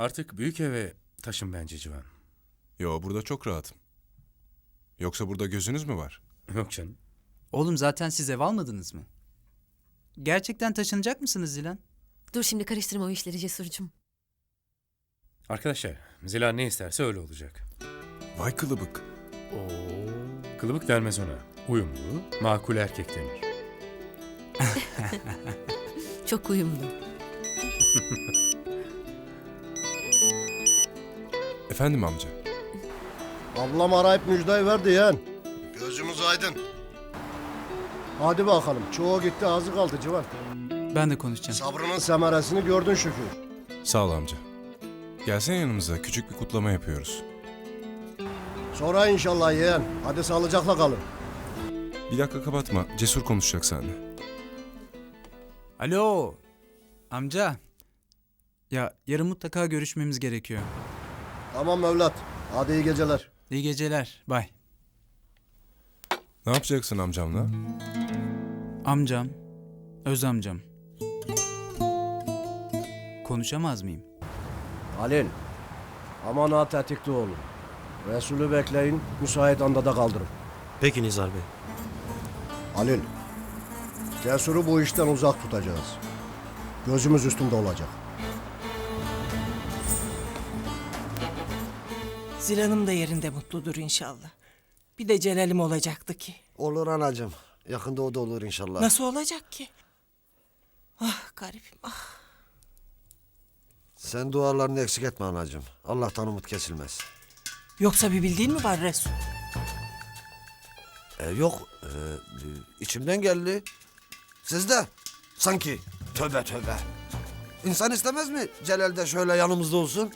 Artık büyük eve taşın bence Civan. Yo burada çok rahatım. Yoksa burada gözünüz mü var? Yok canım. Oğlum zaten siz ev almadınız mı? Gerçekten taşınacak mısınız Zilan? Dur şimdi karıştırma o işleri Cesur'cum. Arkadaşlar Zila ne isterse öyle olacak. Vay kılıbık. Kılıbık denmez ona. Uyumlu, makul erkek denir. Çok uyumlu. Efendim amca. Ablam arayıp müjdeyi verdi yeğen. Gözümüz aydın. Hadi bakalım. Çoğu gitti azı kaldı Civan. Ben de konuşacağım. Sabrının semeresini gördün şükür. Sağ ol amca. Gelsene yanımıza küçük bir kutlama yapıyoruz. Sonra inşallah yeğen. Hadi sağlıcakla kalın. Bir dakika kapatma. Cesur konuşacak seninle. Alo. Amca. Ya yarın mutlaka görüşmemiz gerekiyor. Tamam evlat. Hadi iyi geceler. İyi geceler. Bay. Ne yapacaksın amcamla? Amcam. Öz amcam. Konuşamaz mıyım? Halil. Aman ha tetikte olun. Resulü bekleyin. Müsait anda da kaldırın. Peki Nizar Bey. Halil. Cesur'u bu işten uzak tutacağız. Gözümüz üstünde olacak. Zilan'ım da yerinde mutludur inşallah. Bir de Celal'im olacaktı ki. Olur anacığım. Yakında o da olur inşallah. Nasıl olacak ki? Ah garibim ah. Sen dualarını eksik etme anacığım. Allah'tan umut kesilmez. Yoksa bir bildiğin mi var Resul? E, yok. E, e, içimden geldi. Sizde. Sanki. Tövbe tövbe. İnsan istemez mi Celal de şöyle yanımızda olsun?